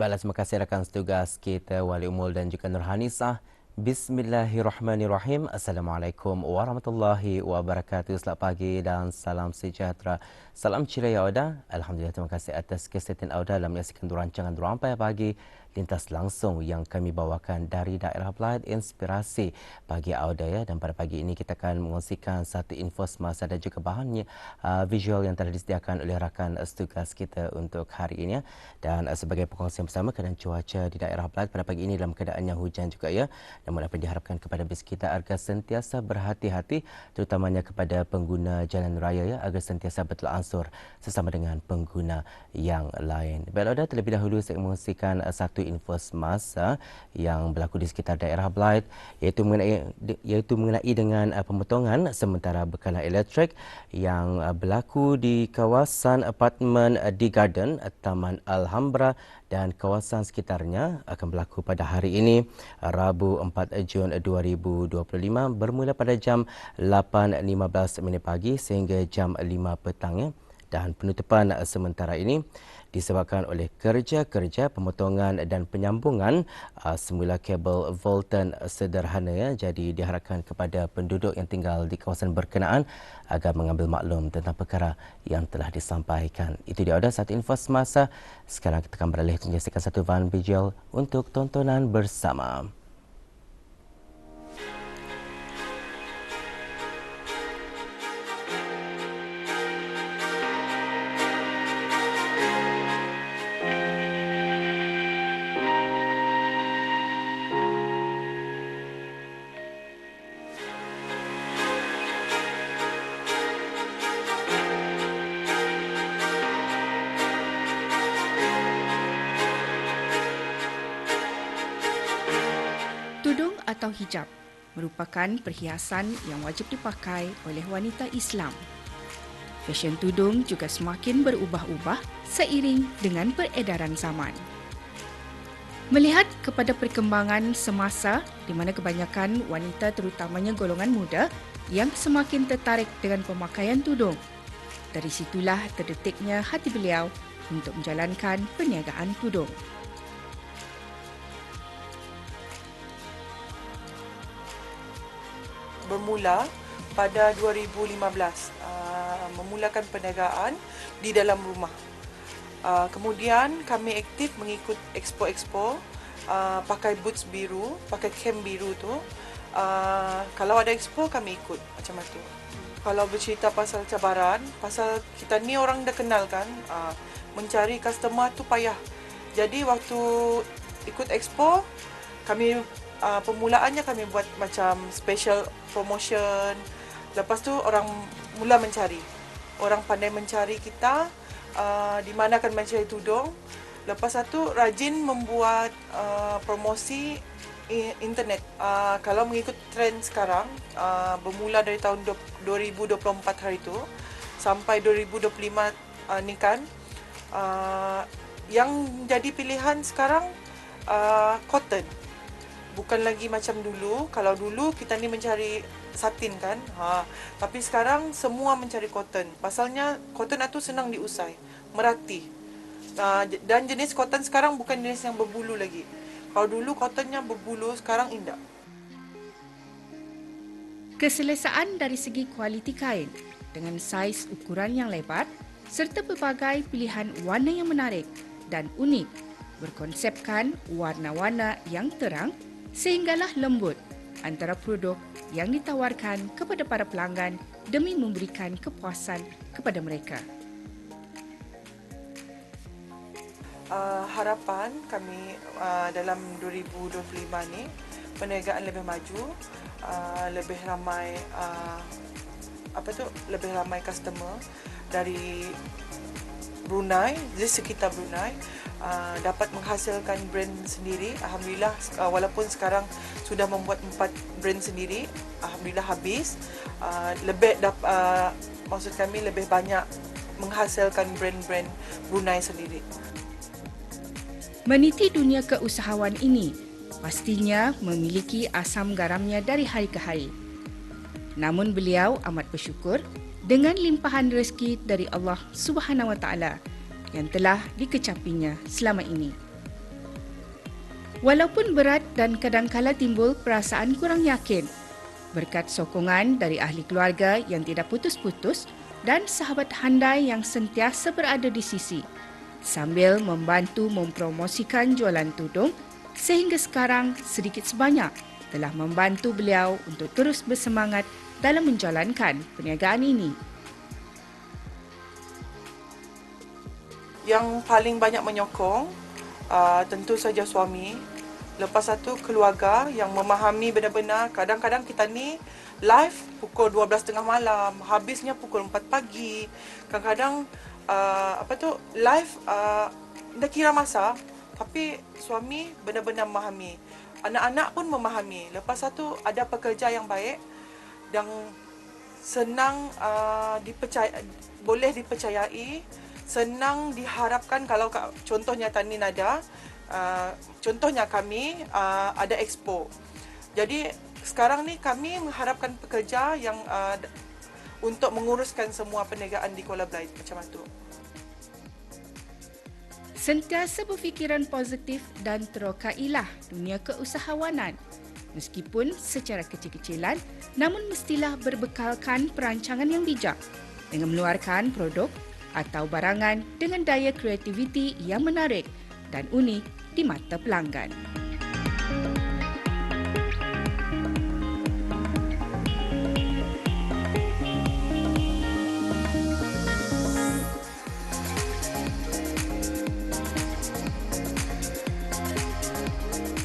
Baiklah, terima kasih rakan setugas kita Wali Umul dan juga Nurhanisah. Bismillahirrahmanirrahim. Assalamualaikum warahmatullahi wabarakatuh. Selamat pagi dan salam sejahtera. Salam ceria Auda. Alhamdulillah terima kasih atas kesetiaan Auda dalam menyaksikan rancangan Rampai Pagi lintas langsung yang kami bawakan dari daerah Belait Inspirasi pagi Auda ya dan pada pagi ini kita akan mengongsikan satu info semasa dan juga bahannya uh, visual yang telah disediakan oleh rakan tugas kita untuk hari ini ya. dan uh, sebagai perkongsian bersama keadaan cuaca di daerah Belait pada pagi ini dalam keadaan yang hujan juga ya namun apa diharapkan kepada bis kita agar sentiasa berhati-hati terutamanya kepada pengguna jalan raya ya agar sentiasa betul ansur sesama dengan pengguna yang lain. Baiklah terlebih dahulu saya mengongsikan uh, satu satu info semasa yang berlaku di sekitar daerah Blight iaitu mengenai iaitu mengenai dengan uh, pemotongan sementara bekalan elektrik yang uh, berlaku di kawasan apartmen di Garden Taman Alhambra dan kawasan sekitarnya akan berlaku pada hari ini Rabu 4 Jun 2025 bermula pada jam 8.15 minit pagi sehingga jam 5 petang dan penutupan sementara ini disebabkan oleh kerja-kerja pemotongan dan penyambungan uh, semula kabel Volten sederhana ya. Jadi diharapkan kepada penduduk yang tinggal di kawasan berkenaan agar mengambil maklum tentang perkara yang telah disampaikan. Itu dia ada satu info semasa. Sekarang kita akan beralih menyaksikan satu van visual untuk tontonan bersama. Atau hijab merupakan perhiasan yang wajib dipakai oleh wanita Islam. Fashion tudung juga semakin berubah-ubah seiring dengan peredaran zaman. Melihat kepada perkembangan semasa di mana kebanyakan wanita terutamanya golongan muda yang semakin tertarik dengan pemakaian tudung. Dari situlah terdetiknya hati beliau untuk menjalankan perniagaan tudung. Bermula pada 2015 uh, memulakan perniagaan di dalam rumah. Uh, kemudian kami aktif mengikut expo-expo uh, pakai boots biru, pakai kem biru tu. Uh, kalau ada expo kami ikut macam tu. Kalau bercerita pasal cabaran, pasal kita ni orang dah kenal kan, uh, mencari customer tu payah. Jadi waktu ikut expo kami uh, permulaannya kami buat macam special promotion. Lepas tu orang mula mencari. Orang pandai mencari kita uh, di mana akan mencari tudung. Lepas satu rajin membuat uh, promosi internet. Uh, kalau mengikut trend sekarang uh, bermula dari tahun 2024 hari itu sampai 2025 uh, ni kan uh, yang jadi pilihan sekarang uh, cotton bukan lagi macam dulu. Kalau dulu kita ni mencari satin kan. Ha, tapi sekarang semua mencari cotton. Pasalnya cotton itu senang diusai, merati. Ha, dan jenis cotton sekarang bukan jenis yang berbulu lagi. Kalau dulu cottonnya berbulu, sekarang indah. Keselesaan dari segi kualiti kain dengan saiz ukuran yang lebar serta pelbagai pilihan warna yang menarik dan unik berkonsepkan warna-warna yang terang sehinggalah lembut antara produk yang ditawarkan kepada para pelanggan demi memberikan kepuasan kepada mereka. Uh, harapan kami uh, dalam 2025 ni perniagaan lebih maju, uh, lebih ramai uh, apa tu lebih ramai customer dari Brunei, di sekitar Brunei uh, dapat menghasilkan brand sendiri. Alhamdulillah uh, walaupun sekarang sudah membuat empat brand sendiri, alhamdulillah habis. Uh, lebih dap, uh, maksud kami lebih banyak menghasilkan brand-brand Brunei sendiri. Meniti dunia keusahawan ini pastinya memiliki asam garamnya dari hari ke hari. Namun beliau amat bersyukur dengan limpahan rezeki dari Allah Subhanahu Wa Taala yang telah dikecapinya selama ini. Walaupun berat dan kadangkala timbul perasaan kurang yakin, berkat sokongan dari ahli keluarga yang tidak putus-putus dan sahabat handai yang sentiasa berada di sisi, sambil membantu mempromosikan jualan tudung sehingga sekarang sedikit sebanyak telah membantu beliau untuk terus bersemangat dalam menjalankan perniagaan ini. Yang paling banyak menyokong uh, tentu saja suami. Lepas satu keluarga yang memahami benar-benar kadang-kadang kita ni live pukul 12.30 malam, habisnya pukul 4 pagi. Kadang-kadang uh, apa tu live uh, dah kira masa tapi suami benar-benar memahami. Anak-anak pun memahami. Lepas satu ada pekerja yang baik dan senang uh, dipercaya boleh dipercayai senang diharapkan kalau contohnya Tanin ada uh, contohnya kami uh, ada expo. Jadi sekarang ni kami mengharapkan pekerja yang uh, untuk menguruskan semua perniagaan di Kuala Belait macam itu Sentiasa berfikiran positif dan terokailah dunia keusahawanan. Meskipun secara kecil-kecilan, namun mestilah berbekalkan perancangan yang bijak dengan mengeluarkan produk atau barangan dengan daya kreativiti yang menarik dan unik di mata pelanggan.